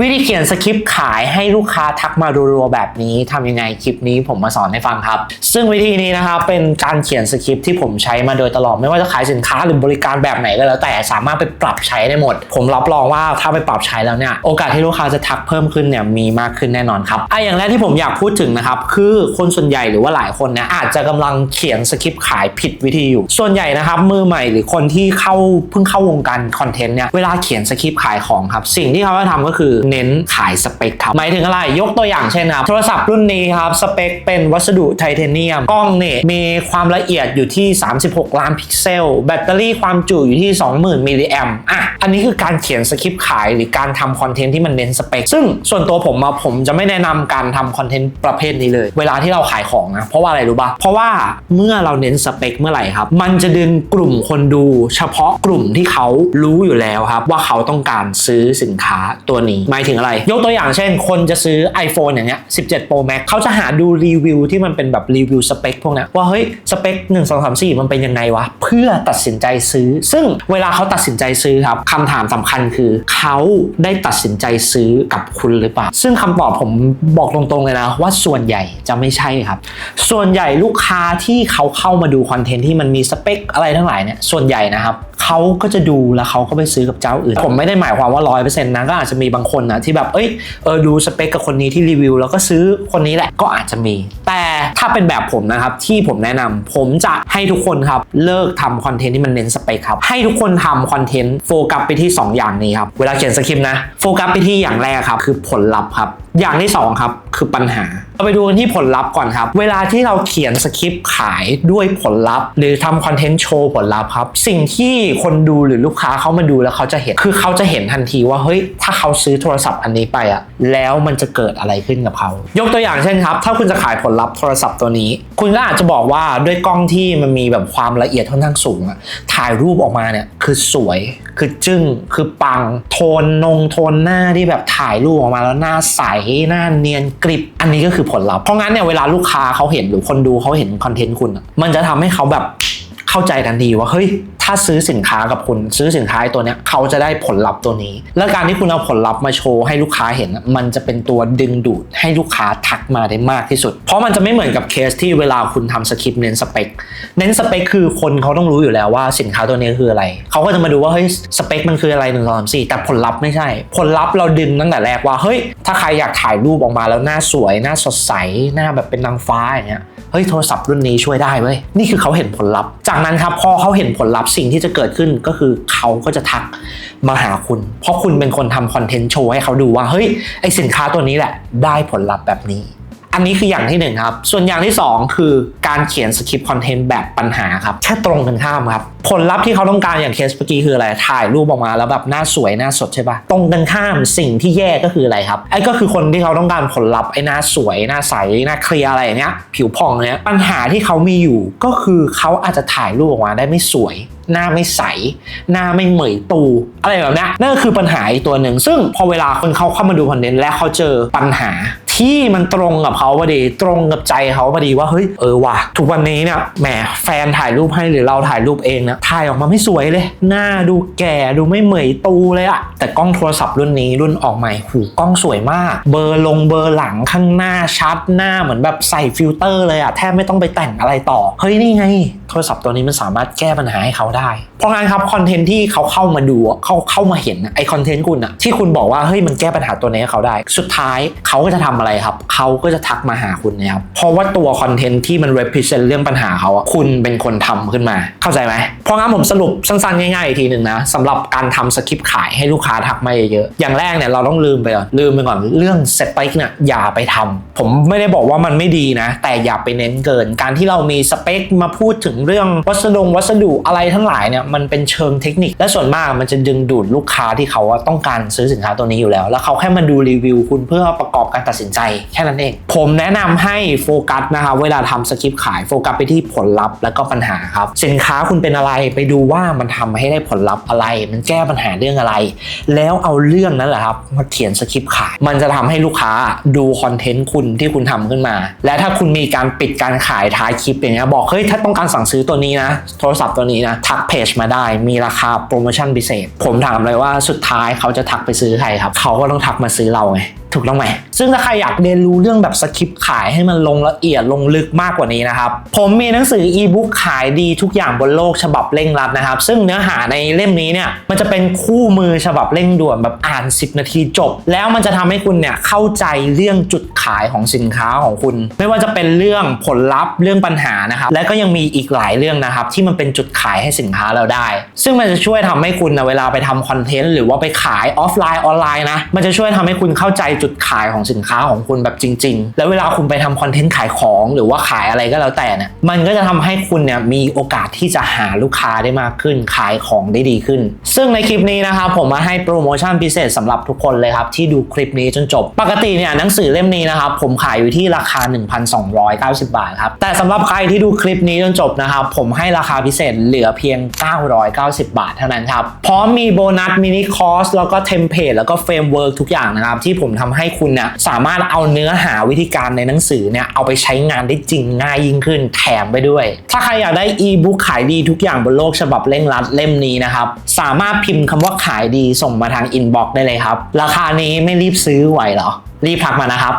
วิธีเขียนสคริปต์ขายให้ลูกค้าทักมารัวๆแบบนี้ทำยังไงคลิปนี้ผมมาสอนให้ฟังครับ ซึ่งวิธีนี้นะครับเป็นการเขียนสคริปต์ที่ผมใช้มาโดยตลอดไม่ว่าจะขายสินค้าหรือบริการแบบไหนก็แล้ว แต่สามารถไปปรับใช้ได้หมด ผมรับรองว่าถ้าไปปรับใช้แล้วเนี่ยโอกาสที่ลูกค้าจะทักเพิ่มขึ้นเนี่ยมีมากขึ้นแน่นอนครับไออย่างแรกที่ผมอยากพูดถึงนะครับคือคนส่วนใหญ่หรือว่าหลายคนเนี่ยอาจจะกำลังเขียนสคริปต์ขายผิดวิธีอยู่ ส่วนใหญ่นะครับมือใหม่หรือคนที่เข้าเพิ่งเข้าวงการคอนเทนต์เนี่ยเวลาเขียนสคริปต์ขายของครับสิ่งที่เขาจะทำก็คือเน้นขายสเปคครับหมายถึงอะไรยกตัวอย่างเช่นครับโทรศัพท์รุ่นนี้ครับสเปคเป็นวัสดุไทเทเนียม กล้องเนี่ยมีความละเอียดอยู่ที่ 36 ล้านพิกเซล แบตเตอรี่ความจุอยู่ที่ 20,000มิลลิแอมอะอันนี้คือการเขียนสคริปต์ขายหรือการทำคอนเทนต์ที่มันเน้นสเปค ซึ่งส่วนตัวผมมาผมจะไม่แนะนำการทำคอนเทนต์ประเภทนี้เลย เวลาที่เราขายของนะเพราะว่าอะไรรู้ปะเพราะว่าเมื่อเราเน้นสเปคเมื่อไหร่ครับ มันจะดึงกลุ่มคนดู เฉพาะกลุ่มที่เขารู้อยู่แล้วครับ ว่าเขาต้องการซื้อสินค้าตัวนี้มายถึงอะไร ยกตัวอย่างเช่น คนจะซื้อ iPhone อย่างเงี้ย 17 Pro Max เขาจะหาดูรีวิวที่มันเป็นแบบรีวิวสเปคพวกนี้ยว่าเฮ้ยสเปค 1 2 3 4 มันเป็นยังไงวะ เพื่อตัดสินใจซื้อ ซึ่งเวลาเขาตัดสินใจซื้อครับคำถามสำคัญคือเขาได้ตัดสินใจซื้อกับคุณหรือเปล่า ซึ่งคำตอบผมบอกตรงๆเลยนะว่าส่วนใหญ่จะไม่ใช่ครับ ส่วนใหญ่ลูกค้าที่เขาเข้ามาดูคอนเทนต์ที่มันมีสเปคอะไรทั้งหลายเนี่ยส่วนใหญ่นะครับ เขาก็จะดูแล้วเขาก็ไปซื้อกับเจ้าอื่น ผมไม่ได้หมายความว่าร้อยเปอร์เซ็นต์นะก็อาจจะมีบางคนนะที่แบบเอ้ยเออดูสเปคกับคนนี้ที่รีวิว แล้วก็ซื้อคนนี้แหละก็อาจจะมี แต่ถ้าเป็นแบบผมนะครับที่ผมแนะนำผมจะให้ทุกคนครับเลิกทำคอนเทนต์ที่มันเน้นสเปคครับให้ทุกคนทำคอนเทนต์โฟกัสไปที่ 2 อย่างนี้ครับเวลาเขียนสคริปต์นะโฟกัสไปที่อย่างแรกครับคือผลลัพธ์ครับอย่างที่สองครับ คือปัญหาเราไปดูกันที่ผลลัพธ์ก่อนครับ เวลาที่เราเขียนสคริปต์ขายด้วยผลลัพธ์ หรือทำคอนเทนต์โชว์ผลลัพธ์ครับ สิ่งที่คนดูหรือลูกค้าเขามาดูแล้วเขาจะเห็น คือเขาจะเห็นทันทีว่า เฮ้ย ถ้าเขาซื้อโทรศัพท์อันนี้ไปอะแล้วมันจะเกิดอะไรขึ้นกับเขา ยกตัวอย่างเช่นครับ ถ้าคุณจะขายผลลัพธ์โทรศัพท์ตัวนี้ คุณก็อาจจะบอกว่าด้วยกล้องที่มันมีแบบความละเอียดค่อนข้างสูงอะถ่ายรูปออกมาเนี่ยคือสวย คือจึ้ง คือปัง โทนนงโทนหน้าที่แบบถ่ายรูปออกมาแล้วหน้าใสหน้าเนียนกริบอันนี้ก็คือผลลัพธ์เพราะงั้นเนี่ยเวลาลูกค้าเขาเห็นหรือคนดูเขาเห็นคอนเทนต์คุณอะมันจะทำให้เขาแบบ เข้าใจทันทีว่าเฮ้ยถ้าซื้อสินค้ากับคุณซื้อสินค้าตัวเนี้ยเขาจะได้ผลลัพธ์ตัวนี้ แล้วการที่คุณเอาผลลัพธ์มาโชว์ให้ลูกค้าเห็น มันจะเป็นตัวดึงดูดให้ลูกค้าทักมาได้มากที่สุด เพราะมันจะไม่เหมือนกับเคสที่เวลาคุณทำสคริปต์เน้นสเปคเน้นสเปคคือคนเขาต้องรู้อยู่แล้วว่าสินค้าตัวนี้คืออะไร เขาก็จะมาดูว่าเฮ้ยสเปคมันคืออะไรหนึ่งสองสามสี่แต่ผลลัพธ์ไม่ใช่ ผลลัพธ์เราดึงตั้งแต่แรกว่าเฮ้ยถ้าใครอยากถ่ายรูปออกมาแล้วหน้าสวยหน้าสดใสหน้าแบบเป็นนางฟ้าอย่างเงี้ยเฮ้ยโทรศัพท์รุ่นนี้ช่วยได้เว้ยนี่คือเขาเห็นผลลัพธ์จากนั้นครับพอเขาเห็นผลลัพธ์สิ่งที่จะเกิดขึ้นก็คือเขาก็จะทักมาหาคุณ เพราะคุณเป็นคนทำคอนเทนต์โชว์ให้เขาดูว่าเฮ้ยไอสินค้าตัวนี้แหละ ได้ผลลัพธ์แบบนี้ อันนี้คืออย่างที่หนึ่งครับ ส่วนอย่างที่สองคือการเขียนสคริปต์คอนเทนต์แบบปัญหาครับ แค่ตรงกันข้ามครับ ผลลัพธ์ที่เขาต้องการอย่างเคสเมื่อกี้คืออะไร ถ่ายรูปออกมาแล้วแบบหน้าสวยหน้าสดใช่ปะตรงกันข้ามสิ่งที่แย่ก็คืออะไรครับ ไอ้ก็คือคนที่เขาต้องการผลลัพธ์ไอ้หน้าสวยหน้าใสหน้าเคลียร์อะไรอย่างเงี้ย ผิวผ่องเนี้ย ปัญหาที่เขามีอยู่ก็คือเขาอาจจะถ่ายรูปออกมาได้ไม่สวย หน้าไม่ใส หน้าไม่เหมยตู อะไรแบบนี้นั่นก็คือปัญหาอีกตัวหนึ่ง ซึ่งพอเวลาคนเขาเข้ามาดูคอนเทนต์และเขาเจอปัญหา ที่มันตรงกับเขาพอดี ตรงกับใจเขาพอดีว่าเฮ้ยเออว่ะทุกวันนี้เนี่ยแหมแฟนถ่ายรูปให้หรือเราถ่ายรูปเองเนี่ยถ่ายออกมาไม่สวยเลย หน้าดูแก่ดูไม่เหมยตูเลยอะแต่กล้องโทรศัพท์รุ่นนี้รุ่นออกใหม่หูกล้องสวยมาก เบอร์ลงเบอร์หลังข้างหน้าชัดหน้าเหมือนแบบใส่ฟิลเตอร์เลยอะแทบไม่ต้องไปแต่งอะไรต่อเฮ้ยนี่ไง ทรศัพท์ตัวนี้มันสามารถแก้ปัญหาให้เขาได้ เพราะงั้นครับคอนเทนต์ที่เขาเข้ามาดูเขาเข้ามาเห็นไอคอนเทนต์คุณอะที่คุณบอกว่าเฮ้ยมันแก้ปัญหาตัวนี้ให้เขาได้ สุดท้ายเขาก็จะทำอะไรครับเขาก็จะทักมาหาคุณนะครับเพราะว่าตัวคอนเทนต์ที่มัน represent เรื่องปัญหาเขาอะคุณเป็นคนทำขึ้นมา เข้าใจไหมเพราะงั้นผมสรุปสั้นๆง่ายๆอีกทีหนึ่งนะสำหรับการทำสคริปต์ขายให้ลูกค้าทักมาเยอะๆอย่างแรกเนี่ยเราต้องลืมไปก่อนลืมไปก่อนเรื่องเซตไปเนี่ยอย่าไปทำผมไม่ได้บอกว่ามันไม่ดีนะ แต่อย่าไปเน้นเกิน การที่เรามีสเปคมาพูดถึงเรื่องวัสดุวัสดุอะไรทั้งหลายเนี่ยมันเป็นเชิงเทคนิค และส่วนมากมันจะดึงดูดลูกค้าที่เขาต้องการซื้อสินค้าตัวนี้อยู่แล้ว แล้วเขาแค่มาดูรีวิวคุณเพื่อประกอบการตัดสินใจแค่นั้นเอง ผมแนะนำให้โฟกัสนะครับเวลาทำสคริปต์ขายโฟกัสไปที่ผลลัพธ์และก็ปัญหาครับ สินค้าคุณเป็นอะไรไปดูว่ามันทำให้ได้ผลลัพธ์อะไร มันแก้ปัญหาเรื่องอะไร แล้วเอาเรื่องนั้นแหละครับมาเขียนสคริปต์ขาย มันจะทำให้ลูกค้าดูคอนเทนต์คุณที่คุณทำขึ้นมา และถ้าคุณมีการปิดการขายท้ายคลิปอย่างเงี้ยบอกเฮ้ยถ้าต้องการสั่งซื้อตัวนี้นะ โทรศัพท์ตัวนี้นะ ทักเพจมาได้มีราคาโปรโมชั่นพิเศษ ผมถามเลยว่าสุดท้ายเขาจะทักไปซื้อใครครับ เขาก็ต้องทักมาซื้อเราไง ถูกต้องไหมซึ่งถ้าใครอยากเรียนรู้เรื่องแบบสคริปต์ขายให้มันลงละเอียดลงลึกมากกว่านี้นะครับ ผมมีหนังสืออีบุ๊กขายดีทุกอย่างบนโลกฉบับเร่งรัดนะครับ ซึ่งเนื้อหาในเล่มนี้เนี่ยมันจะเป็นคู่มือฉบับเร่งด่วนแบบอ่าน 10 นาทีจบ แล้วมันจะทำให้คุณเนี่ยเข้าใจเรื่องจุดขายของสินค้าของคุณ ไม่ว่าจะเป็นเรื่องผลลัพธ์เรื่องปัญหานะครับและก็ยังมีอีกหลายเรื่องนะครับที่มันเป็นจุดขายให้สินค้าเราได้ ซึ่งมันจะช่วยทำให้คุณนะเวลาไปทำคอนเทนต์หรือว่าไปขายออฟไลน์ออนไลน์นะมันจะช่วยทำให้คุณเข้าใจจุดขายของสินค้าของคุณแบบจริง ๆ แล้วเวลาคุณไปทำคอนเทนต์ขายของหรือว่าขายอะไรก็แล้วแต่เนี่ยมันก็จะทำให้คุณเนี่ยมีโอกาสที่จะหาลูกค้าได้มากขึ้น ขายของได้ดีขึ้น ซึ่งในคลิปนี้นะครับผมมาให้โปรโมชั่นพิเศษสำหรับทุกคนเลยครับที่ดูคลิปนี้จนจบ ปกติเนี่ยหนังสือเล่มนี้นะครับผมขายอยู่ที่ราคา 1,290 บาทครับแต่สำหรับใครที่ดูคลิปนี้จนจบนะครับผมให้ราคาพิเศษเหลือเพียง 990 บาทเท่านั้นครับพร้อมมีโบนัสมินิคอร์สแล้วก็เทมเพลตแล้วก็เฟรมเวิร์กทุกอย่างนะครับที่ผมทำให้คุณเนี่ยสามารถเอาเนื้อหาวิธีการในหนังสือเนี่ยเอาไปใช้งานได้จริงง่ายยิ่งขึ้นแถมไปด้วย ถ้าใครอยากได้อีบุ๊กขายดีทุกอย่างบนโลกฉบับเร่งรัดเล่มนี้นะครับ สามารถพิมพ์คำว่าขายดีส่งมาทางอินบ็อกซ์ได้เลยครับ ราคานี้ไม่รีบซื้อไหวเหรอ รีบพักมานะครับ